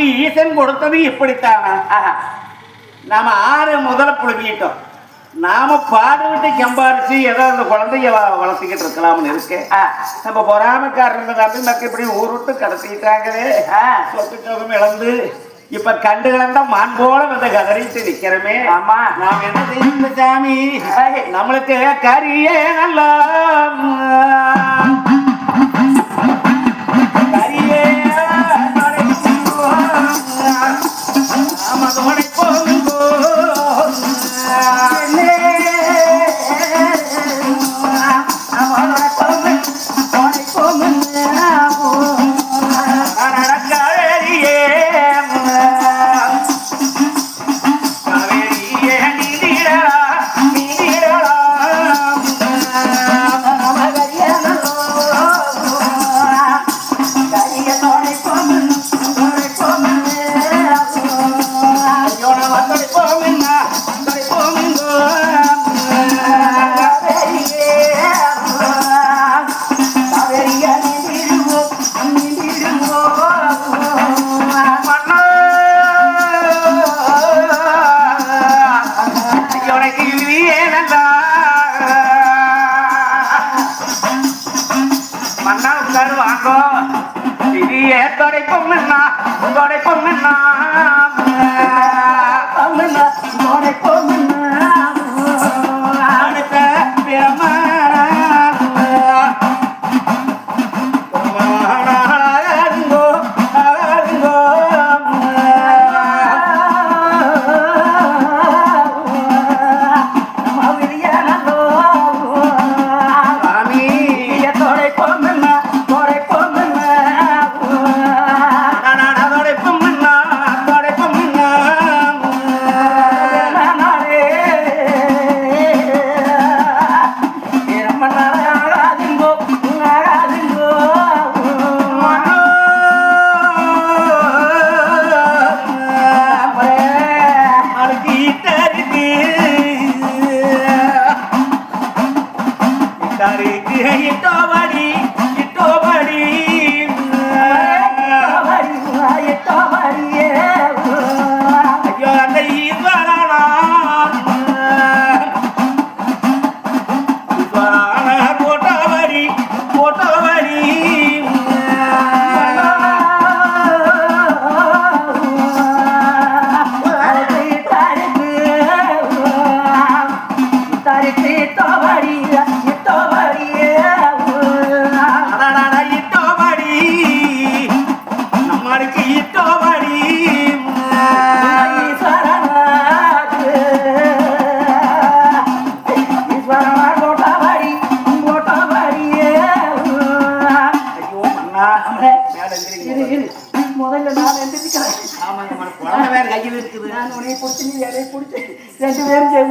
நமக்கு ஈசன் கொடுத்தது இப்படித்தானா. நாம ஆறு முதல்ல புழுங்கிட்டோம் நாம பாடுவிட்டு சம்பாரிச்சு ஏதோ அந்த குழந்தைய வளர்த்துக்கிட்டு இருக்கலாம்னு இருக்கு. நம்ம பொறாமக்காரங்க நம்பி மக்கள் இப்படி ஊர் விட்டு கடத்திட்டாங்களே. சொத்து சுகம் இழந்து இப்ப கண்டு கலந்த மான் போல வந்து கதறிட்டு நிக்கிறமே ஆமா. நாம் என்ன செய்யணும் சாமி. நம்மளுக்கு கரியே நல்லா உனக்கு இதுவே நல்லா மன்னா உட்காரு வாங்கோ இது தொடைப்போம் என்ன தொடைப்போம் என்ன உங்களோட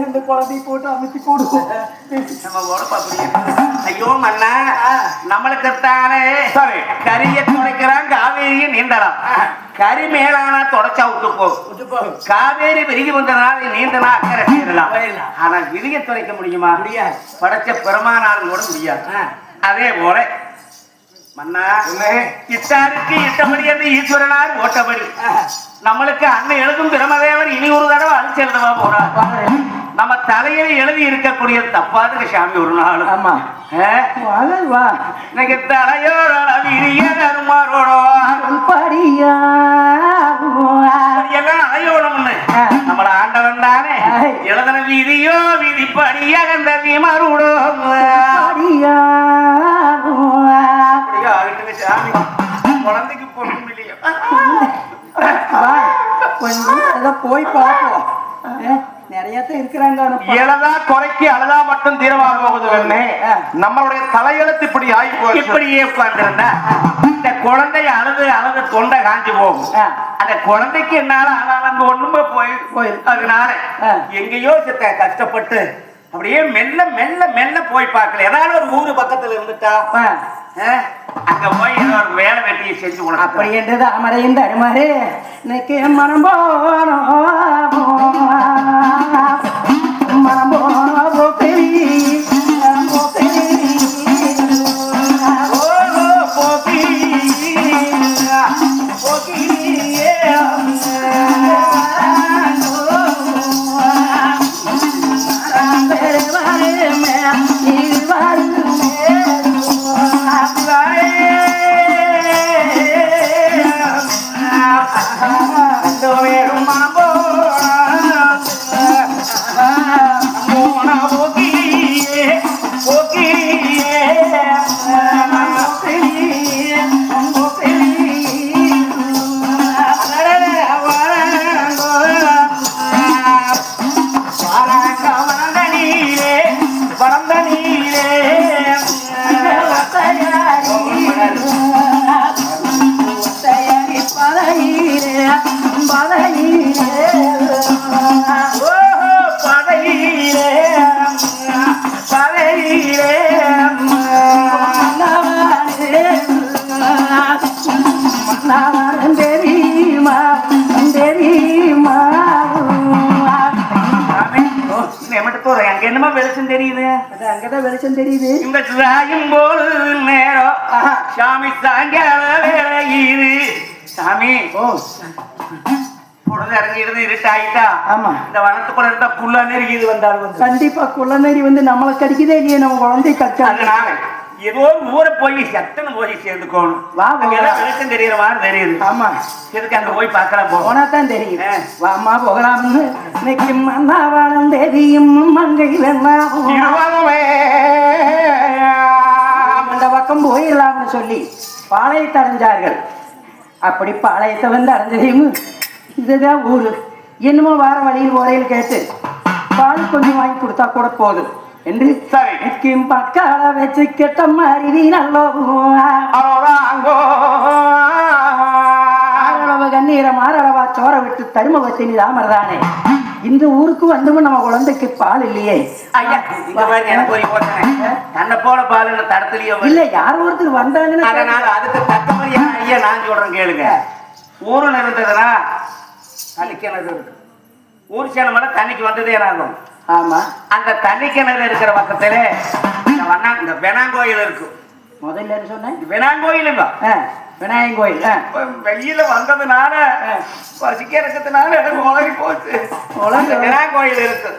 இந்த குழந்தைய போட்டு அமைச்சு போடுவோம் நம்ம உடம்பு. ஐயோ மன்னா. நம்மளுக்கு தானே சாரி. கரிய துடைக்கிறான் காவேரியை நீண்டலாம் கரி மேலானா தொடச்சா விட்டு போகும் காவேரி விரிகி வந்ததுனால நீண்டனா அக்கறை செய்யலாம். ஆனா விதியை துடைக்க முடியுமா? முடியாது. படைச்ச பெருமானாலும் கூட முடியாது. அதே போல மன்னா இட்டாருக்கு இட்டபடி என்று ஈஸ்வரனார் ஓட்டபடி. நம்மளுக்கு அண்ணன் எழுதும் பிரமதேவர் இனி ஒரு தடவை அழிச்சு எழுதவா போறார். நம்ம தலையில எழுதி இருக்கக்கூடிய தப்பாதுங்க சாமி ஒரு நாள். ஆமா. இன்னைக்கு கருமாரோட படியா எல்லாம் அலையோடம்னு. நம்மள ஆண்டவன் தானே. எழுதன விதியோ விமருடம் படியா அப்படியா ஆகட்டுங்க சாமி. குழந்தைக்கு பொண்ணும் இல்லையா. போய் பார்ப்போம். எழதா குறைக்கு அழதா மட்டும் தீரமாக போகுது நம்மளுடைய தலையெழுத்து இப்படி ஆகி போச்சு. இப்படியே உட்கார்ந்திருந்தா இந்த குழந்தைய அழுது அழுது தொண்டை காஞ்சு போகும். அந்த குழந்தைக்கு என்னால அங்க ஒண்ணுமே போயிரு போயிருக்கு. அதனால. எங்கேயோ சித்த கஷ்டப்பட்டு அப்படியே மெல்ல மெல்ல மெல்ல போய் பார்க்கல. ஏதாவது ஒரு ஊரு பக்கத்துல இருந்துட்டா அங்க போய் ஏதோ ஒரு வேலை வெட்டியை செஞ்சு உனக்கு அப்படி என்றது அமரையும் தருமாறு இன்னைக்கு மனம் போனோம். என்னமா வெளிச்சம் தெரியுது? அது அங்கதான் வெளிச்சம் தெரியுது. இந்த சாயும் போது நேரம். சாமி சாயங்கால வேலையுது சாமி ஓ. பொழுது இறங்கிடுது இருட்டாயிட்டா? ஆமா. இந்த வனத்துக்குள்ள இருந்தா புல்லா நெருங்கிது வந்தாலும் வந்து. கண்டிப்பா குள்ளநேரி வந்து நம்மளை கடிக்குதே இல்லையே நம்ம குழந்தை கடிச்சா. அதனால ஏதோ ஒரு ஊரை போய் சட்டுன்னு போய் சேர்ந்துக்கணும். வா, வா. அங்கெல்லாம் வெளிச்சம் தெரியற மாதிரி தெரியுது. ஆமா. எதுக்கு அங்க போய் பார்க்கலாம் போ. போனா தான் தெரியும். வாமா போகலாம்னு. இன்னைக்கு மன்னாவானம் தேதியும் மங்கை வெண்ணாம் இருவருமே. அந்த பக்கம் போயிடலாம்னு சொல்லி பாளையத்தை அடைஞ்சார்கள். அப்படி பாளையத்தை வந்து அடைஞ்சதையும் இதுதான் ஊரு. என்னமோ வார வழியில் ஓரையில் கேட்டு பால் கொஞ்சம் வாங்கி கொடுத்தா கூட போதும். என்று சரி. நிற்கும் பக்கால வச்சு கெட்ட மாதிரி நல்லோ அரோராங்கோ ஆறளவு கண்ணீரை மாரளவா சோற விட்டு தருமபத்தினி ராமர்தானே? இந்த ஊருக்கு வந்தும் நம்ம குழந்தைக்கு பால் இல்லையே. ஐயா எனக்கு ஒரு யோசனை. தன்னை போல பாலுன்னு தடத்துலயே. இல்ல யார் ஒருத்தர் வந்தாங்கன்னு அதனால அதுக்கு தக்க மாதிரியா ஐயா நான் சொல்றேன் கேளுங்க. ஊரில் இருந்ததுன்னா தண்ணி கிணறு இருக்கு ஊர் சேனமெல்லாம் தண்ணிக்கு வந்ததே ஆகும் ஆமா. அந்த தண்ணி கிணறு இருக்கிற பக்கத்துல இந்த வண்ணா இந்த வெணாங்கோயில் இருக்கு. முதல்ல சொன்னேன்? வெணாங்கோயிலுங்க. கோயில் வெயில வந்ததுனால பசிக்க இருக்கிறதுனால எனக்கு உலகி போச்சு. இந்த வினாங்கோயில் இருக்கு.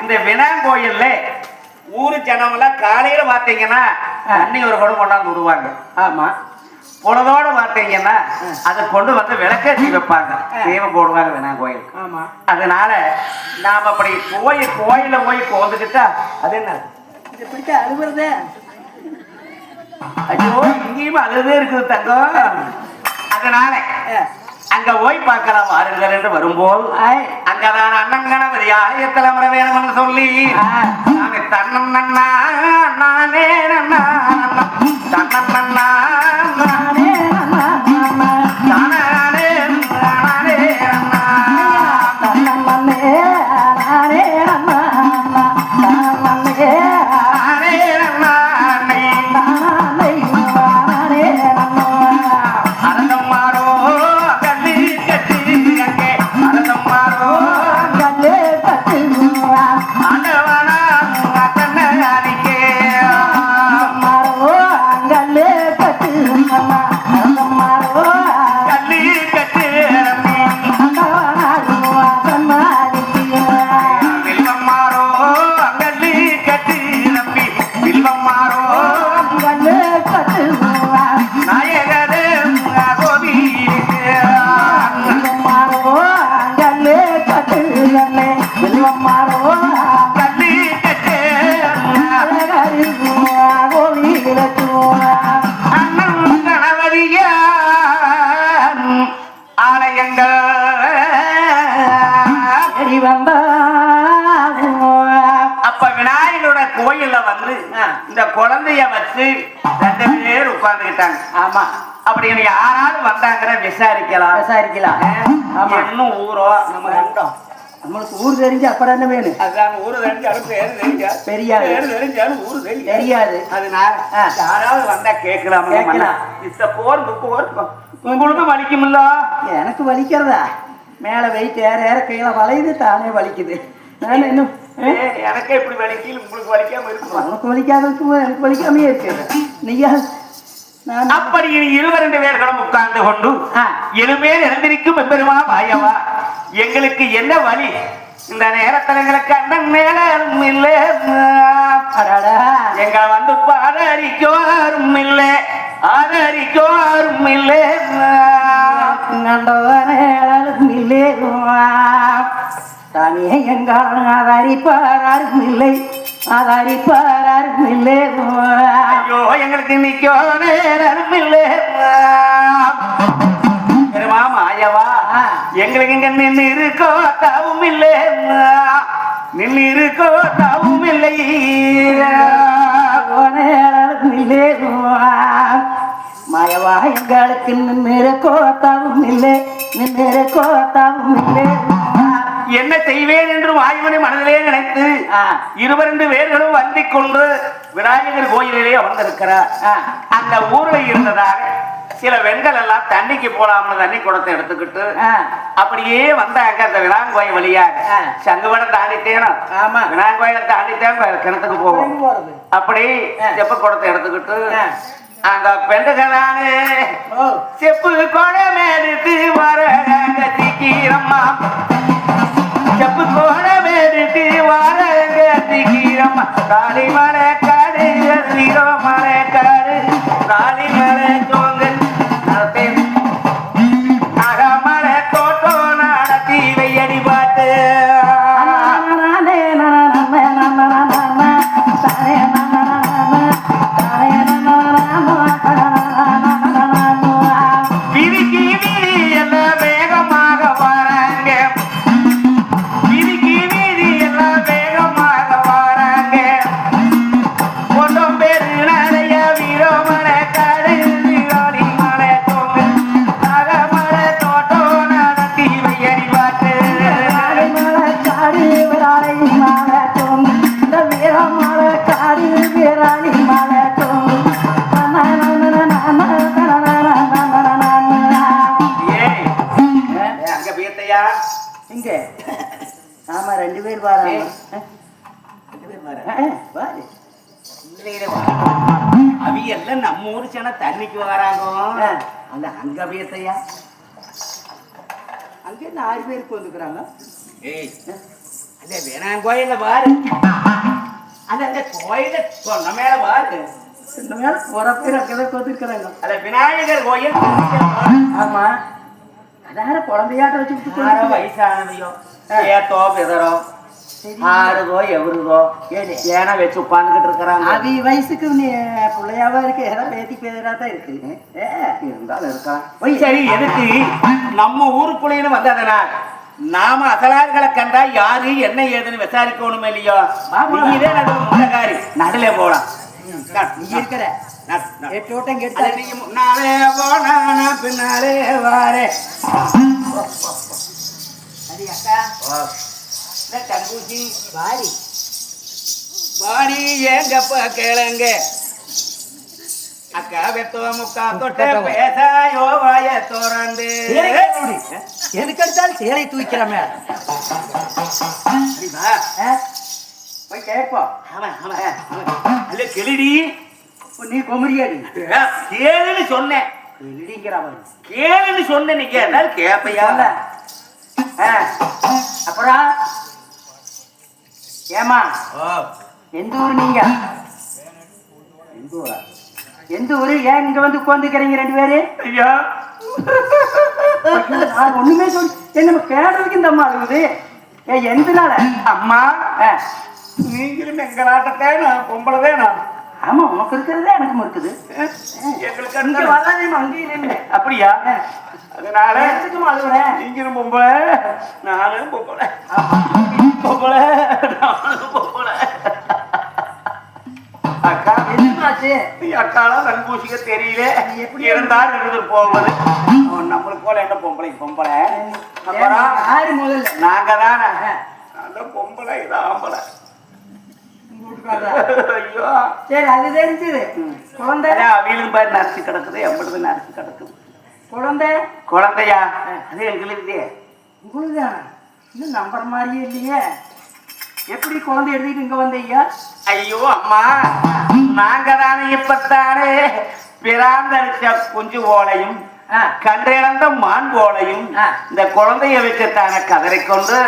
இந்த வினாங்கோயில்ல ஊரு ஜனமெல்லாம் காலையில பார்த்தீங்கன்னா தண்ணி ஒரு குடம் கொண்டாந்து விடுவாங்க. ஆமா. பொழுதோட பார்த்தீங்கன்னா அதை கொண்டு வந்து விளக்கேற்றி வைப்பாங்க. தீபம் போடுவாங்க வினாங்கோயிலுக்கு ஆமா. அதனால நாம அப்படி போய் கோயில போய் கோந்துக்கிட்டா அது என்ன? அழுகுறதே ஐயோ இங்கேயும் அதுவே இருக்குது தங்கம். அதனால அங்க போய் பார்க்கலாம் வாருங்கள் என்று வரும்போது அங்கதான் அண்ணன் கணவர் ஆலயத்தில் அமர வேணும்னு சொல்லி தன்னம் நன்னா நானே நன்னா தன்னம் கோயில்ல வந்து இந்த குழந்தைய வச்சு ரெண்டு பேர் உட்கார்ந்துக்கிட்டாங்க. ஆமா. அப்படின்னு யாராவது வந்தாங்கன்னா விசாரிக்கலாம். விசாரிக்கலாம். ஆமா. என்ன ஊரோ? நம்ம கண்டோம் நம்மளுக்கு ஊர் தெரிஞ்சு அப்புறம் என்ன வேணும். அதுதான் ஊரு தெரிஞ்சாலும் பேரு தெரிஞ்சா தெரியாது. பேரு தெரிஞ்சாலும் ஊரு தெரியாது. தெரியாது. அதனால. யாராவது வந்தா கேட்கலாம். கேட்கலாம். இத்த போர் போர். உங்களுக்கு வலிக்குமில்ல? எனக்கு வலிக்கிறதா? மேல வெயிட் ஏற ஏற கீழே வளையுது தானே வலிக்குது. நான் இன்னும் எனக்கே இப்படி வலிக்கல உங்களுக்கு வலிக்காம இருக்குமா? உனக்கு வலிக்காததுக்கு எனக்கு வலிக்காமே இருக்கு. நீயா? அப்படி இருவரண்டு பேர்களும் உட்கார்ந்து கொண்டு ஆ. எழுமேல் எழுந்திருக்கும் எம்பெருமா பாயவா எங்களுக்கு என்ன வழி இந்த நேரத்துல எங்களுக்கு அண்ணன் மேலும் இல்லை. எங்களை வந்து ஆதரிக்கோரும் இல்லை. ஆதரிக்கோரும் இல்லை. இல்லை. தானே எங்காலும் ஆதாரிப்பாரும் இல்லை. ஆதாரிப்பாரும் இல்லை. ஐயோ எங்களுக்கு நிக்கோ நேரம் இல்லை. மாயவா. எங்களுக்கு இங்க நின்று இருக்கோ தாவும் இல்லை. நின்று இருக்கோ தாவும் இல்லை. மாயவா எங்களுக்கு நின்று கோத்தாவும் இல்லை. நின்று கோத்தாவும் இல்லை. என்ன செய்வேன் என்று வாயுமனை மனதிலே நினைத்து ஆ. இருவரண்டு பேர்களும் வந்திக் கொண்டு விநாயகர் கோயிலிலே அமர்ந்திருக்கிறார். அந்த ஊர்ல இருந்ததாக சில வெண்கள் எல்லாம் தண்ணிக்கு போலாம்னு தண்ணி குடத்தை எடுத்துக்கிட்டு அப்படியே வந்தாங்க அந்த வினாங்கோயில் வழியாக ஆ. சங்குவடம் தாண்டிட்டேனா ஆமா. வினாங்கோயில தாண்டிட்டேன் கிணத்துக்கு போவோம்? அப்படி. செப்ப குடத்தை எடுத்துக்கிட்டு. அங்க பெண்டுகளானு செப்பு குடம் எடுத்து வர கத்திக்கிறம்மா செப்பு குடம் எடுத்து வர கத்திக்கிறம்மா காளி மலை நம்ம ஊரு சேன தண்ணிக்கு வராங்க. அந்த அங்க போயிட்டையா அங்க இருந்து ஆறு பேருக்கு வந்துக்கிறாங்க. ஏய். அந்த வேணாம் கோயில்ல பாரு. அந்த அந்த கோயில சொன்ன மேல பாரு. இந்த மேல போற பேர் அங்கதான் வந்துருக்கிறாங்க அந்த விநாயகர் கோயில் ஆமா. அதான குழந்தையாட்ட வச்சு வயசானவையோ ஏத்தோ பிதரோ ஆறுதோ எவருதோ ஏனா வச்சு உட்காந்துக்கிட்டு இருக்கிறாங்க அது வயசுக்கு நீ பிள்ளையாவா இருக்கு ஏதோ பேத்தி பேரா தான் இருக்கு இருந்தாலும் இருக்கலாம் சரி எதுக்கு நம்ம ஊருக்குள்ளேன்னு வந்ததனால் நாம அசலார்களை கண்டா யாரு என்ன ஏதுன்னு விசாரிக்கணும் இல்லையோ நடு முண்டகாரி நடுல போலாம் நீ இருக்கிற முன்னாலே போனா பின்னாலே வாரே அக்கா தங்கூசி வாரி. வாடி ஏங்கப்ப கேளுங்க. அக்கா வெத்தோ முக்கா தொட்ட பேசாயோ வாய தோறந்து. எதுக்கு எடுத்தாலும் சேலை தூக்கிற மேல அப்படிவா? போய் கேட்போம் ஆமா, ஆமா. அல்ல கிளிடி. நீ குமரியாடி கேளுன்னு சொன்னேன். இல்லைங்கிறவன் கேளுன்னு சொன்னேன் நீங்க. கேப்பையா? அப்புறம்? ஏமா ஓ, எந்த ஊர் நீங்க? எந்த ஊரா? எந்த ஊரு? ஏன் இங்க வந்து உட்காந்துக்கிறீங்க ரெண்டு பேரு? ஐயா. நான் ஒண்ணுமே சொல்லி. என்ன கேடுறதுக்கு இந்த அம்மா இருக்குது. ஏ எந்த நாள அம்மா நீங்களும் எங்க நாட்டத்தை நான் பொம்பளை வேணும் ஆமா உனக்கு இருக்கிறதே எனக்கும் இருக்குது. எங்களுக்கு இங்க அடுத்த- வராதே அங்கேயும் நின்று அப்படியா அதனால நேரத்துக்கும் அழுகுறேன் நீங்களும் பொம்பளை நானும் பொம்பளை. பொம்பளை நானும் பொம்பளை அக்கா எதுனாச்சு நீ அக்காலாம் ரங்கூசிக்க தெரியல. நீ எப்படி இருந்தால் இருந்து போவது நம்மளுக்கு போல என்ன பொம்பளை? பொம்பளை. யாரு முதல்ல நாங்க தானே. அந்த பொம்பளை இது ஆம்பளை. சரி அது தெரிஞ்சது. குழந்தை? பாரு நரைச்சு கிடக்குது எப்படி நரைச்சு கிடக்குது. குழந்தை? குழந்தையா? அது எங்களுக்கு உங்களுதா இன்னும் நம்புற மாதிரியே இல்லையே. எப்படி குழந்தை எடுத்துட்டு இங்க வந்தீங்க? ஐயோ அம்மா நாங்க தானே இப்பத்தானே பிராந்தரிச்ச குஞ்சு ஓலையும் கன்றிழந்த மான் போலையும். இந்த குழந்தைய வச்சுத்தான கதரை கொண்டு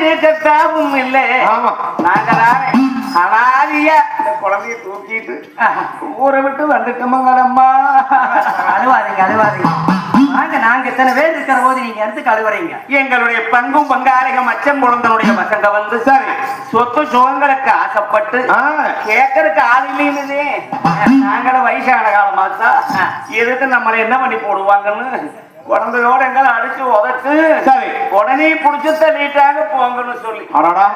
நின்று இருக்கத்தாவும் இல்லை. ஆமா. நாங்க அனாதியா. குழந்தைய தூக்கிட்டு ஊரை விட்டு வந்துட்டோமங்கடம்மா அழுவாதீங்க அழுவாதீங்க. வாங்க நாங்க இத்தனை பேர் இருக்கிற போது நீங்க எடுத்து கழுவுறீங்க? எங்களுடைய பங்கும் பங்காளிக மச்சம் குழந்தனுடைய பசங்க வந்து சரி சொத்து சுகங்களுக்கு ஆசைப்பட்டு கேட்கறதுக்கு ஆள் இல்லைன்னு. நாங்களும் வயசான காலமாத்தா எதுக்கு நம்மளை என்ன பண்ணி போடுவாங்கன்னு? குழந்தையோட எங்களை அடிச்சு உதட்டு சரி. உடனே புடிச்சு தள்ளிட்டாங்க போங்கன்னு சொல்லி. அடடா.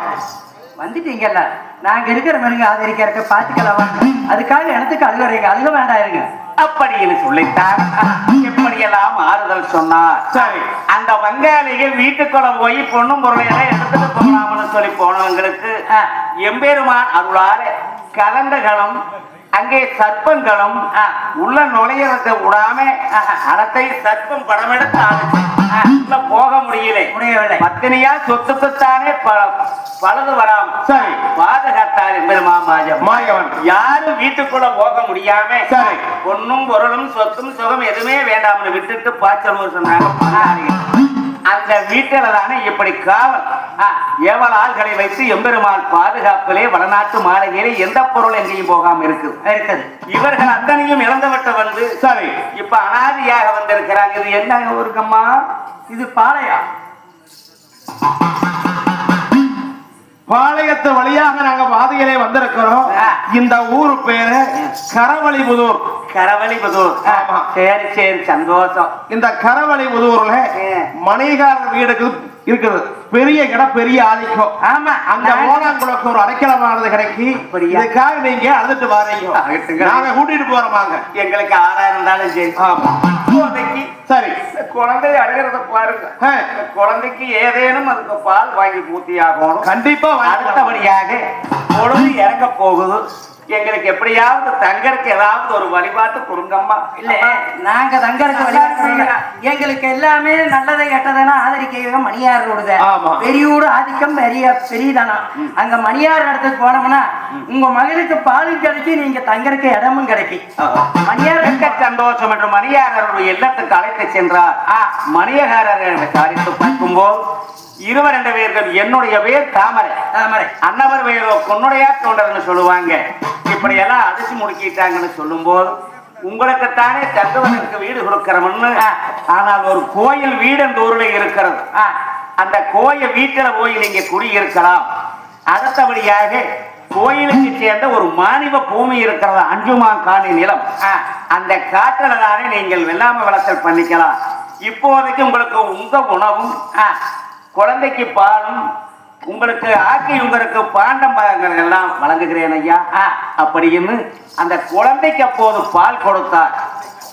வந்துட்டீங்கல்ல? நாங்க இருக்கிற ஆதரிக்கிறக்க பாத்துக்கலாம் வாங்க. அதுக்காக இடத்துக்கு அழுகுறீங்க அழுக வேண்டாம் இருங்க. அப்படின்னு சொல்லித்தான் எப்படியெல்லாம் ஆறுதல் சொன்னார் சரி. அந்த வங்காளிகள் வீட்டுக்குள்ள போய் பொண்ணும் பொருளை எல்லாம் எடுத்துட்டு போகலாம்னு சொல்லி போனவங்களுக்கு. எம்பெருமான் அருளால கலந்தகளும் அங்கே சர்ப்பங்களும். உள்ள நுழையறத விடாம அடத்தை சர்ப்பம் படம் எடுத்து ஆடுச்சு. உள்ள போக முடியல முடியவில்லை பத்தினியா சொத்துக்குத்தானே ப- பலது வராம சரி பாதுகாத்தார் எம்பெருமான் மாஜம் மாயவன் யாரும் வீட்டுக்குள்ள போக முடியாம சரி. பொண்ணும் பொருளும் சொத்தும் சுகம் எதுவுமே வேண்டாம்னு விட்டுட்டு பாய்ச்சல் சொன்னாங்க. அந்த வீட்டில தானே இப்படி காவல் ஏவல் ஆள்களை வைத்து எம்பெருமான் பாதுகாப்பிலே வடநாட்டு மாளிகையிலே எந்த பொருள் எங்கேயும் போகாம இருக்குது இருக்குது. இவர்கள் அத்தனையும் இழந்தவட்ட வந்து சரி. இப்ப அனாதியாக வந்திருக்கிறாங்க. இது என்ன ஊருக்கம்மா இது பாளையா பாளையத்து வழியாக நாங்க பாதையிலே வந்திருக்கிறோம். இந்த ஊரு பேரு கரவழிபுதூர். கரவழிபுதூர் ஆமா. சரி சரி சந்தோஷம். இந்த கரவழிபுதூர்ல ஆ. மணிகாரர் வீடுக்கு இருக்குது. பெரிய இடம் பெரிய ஆதிக்கம். ஆமா அங்க ஓனாங்குளக்கு ஒரு அடைக்கலமானது கிடைக்கி? இதுக்காக நீங்க அழுதுட்டு வாரீங்க. நாங்க கூட்டிட்டு போறோமாங்க எங்களுக்கு ஆறா இருந்தாலும் சரி. ஆமா. சரி. இந்த குழந்தை அழுகிறத பாருங்க. குழந்தைக்கு ஏதேனும் அதுக்கு பால் வாங்கி ஊத்தி ஆகணும் கண்டிப்பா. அடுத்தபடியாக பொழுது இறங்க போகுது. எங்களுக்கு எப்படியாவது தங்கறதுக்கு ஏதாவது ஒரு வழிபாட்டு கொடுங்கம்மா. இல்ல நாங்க தங்கறதுக்கு வழிபாடு எங்களுக்கு எல்லாமே நல்லதை கெட்டதுன்னா ஆதரிக்க மணியார் ரோடுத ஆமா. பெரியூர் ஆதிக்கம் பெரிய பெரியதானம் அங்க மணியார் இடத்துக்கு போனோம்னா உங்க மகளுக்கு பாலும் கிடைக்கும் நீங்க தங்கறதுக்கு இடமும் கிடைக்கும். மணியார் மிக்க சந்தோஷம் என்று மணியாரருடைய இல்லத்துக்கு அழைத்து சென்றார். மணியகாரர் விசாரித்து பார்க்கும்போது இருவர் ரெண்டு பேர்கள் என்னுடைய பேர் தாமரை. தாமரை. அன்னவர் வேலோ கொன்னுடையா தோன்றர்னு சொல்லுவாங்க. இப்படி எல்லாம் அடிச்சு முடுக்கிட்டாங்கன்னு சொல்லும்போது உங்களுக்குத்தானே தங்குவதற்கு வீடு கொடுக்கிறோம்னு ஆனால் ஒரு கோயில் வீடு அந்த ஊர்ல இருக்கிறது. அந்த கோயில் வீட்டுல போய் நீங்க குடியிருக்கலாம். அடுத்தபடியாக கோயிலுக்கு சேர்ந்த ஒரு மானிவ பூமி இருக்கிறது அஞ்சுமா காணி நிலம். அந்த காட்டுல தானே நீங்கள் வெள்ளாமை வளர்த்தல் பண்ணிக்கலாம். இப்போதைக்கு உங்களுக்கு உங்க உணவும் குழந்தைக்கு பாலும் உங்களுக்கு ஆக்கி உங்களுக்கு பாண்டம் பாகங்கள் எல்லாம் வழங்குகிறேன் ஐயா. அப்படின்னு அந்த குழந்தைக்கு அப்போது பால் கொடுத்தார்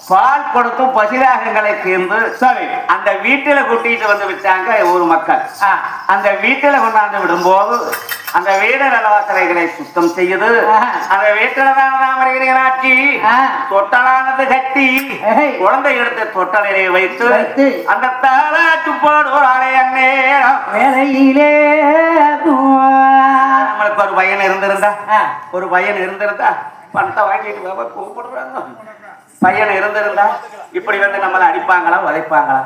பால் கொடுத்து பசிதாகங்களை தீர்ந்து சரி அந்த வீட்டுல கூட்டிட்டு வந்து விட்டாங்க ஊர் மக்கள். அந்த வீட்டுல கொண்டாந்து விடும்போது அந்த வீடு நலவாசலைகளை சுத்தம் செய்யுது. அந்த வீட்டுல தான் தாமரைகளாட்சி ஆ. தொட்டலானது கட்டி. குழந்தை எடுத்து தொட்டலிலே வைத்து. அந்த தாராட்டு போடுவாளே அந்நேரம் வேலையிலே நம்மளுக்கு ஒரு பையன் இருந்திருந்தா. ஒரு பையன் இருந்திருந்தா பணத்தை வாங்கிட்டு பாபா கூப்பிடுறாங்க பையன் இருந்திருந்தா இப்படி வந்து நம்மளை அடிப்பாங்களா உதைப்பாங்களா?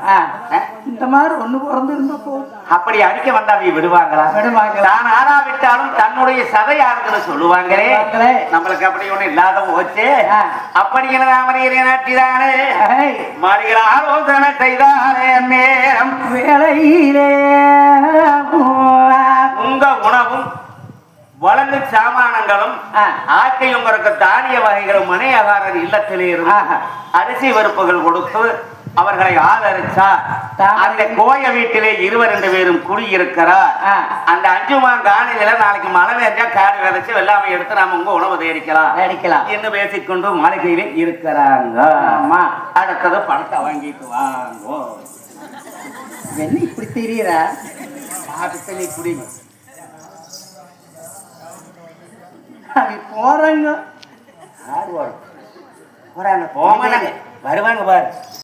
இந்த மாதிரி ஒண்ணு பிறந்து இருந்த போதும் அப்படி அடிக்க வந்தா அவங்க விடுவாங்களா? விடுவாங்களா? தான் ஆடாவிட்டாலும் தன்னுடைய சதை சொல்லுவாங்களே. நம்மளுக்கு அப்படி ஒண்ணு இல்லாத போச்சு. அப்படிங்கிற தாமரையரை நாட்டிதானே. ஏய், மாறுகிற ஆலோசனை செய்தாரே நேரம் வேலையிலே வழங்கு சாமானங்களும் ஆ. ஆக்கை உங்களுக்கு தானிய வகைகளும் மனையகாரர் இல்லத்திலே இருந்து. அரிசி பருப்புகள் கொடுத்து அவர்களை ஆதரிச்சார் அந்த கோய வீட்டிலே இருவர் ரெண்டு பேரும் குடியிருக்கிறார். அந்த அஞ்சுமா காணில நாளைக்கு மழை பெஞ்சா காடு விதைச்சு வெள்ளாமை எடுத்து நாம உங்க உணவு தயாரிக்கலாம் அடிக்கலாம் என்று பேசிக்கொண்டு மாளிகையிலே இருக்கிறாங்க ஆமா. அடுத்தது பணத்தை வாங்கிட்டு வாங்கோ என்ன இப்படி தெரியற அடுத்து அது போறாங்க. யார் வரும்? போறாங்க. போமாட்டாங்க. வருவாங்க பாரு.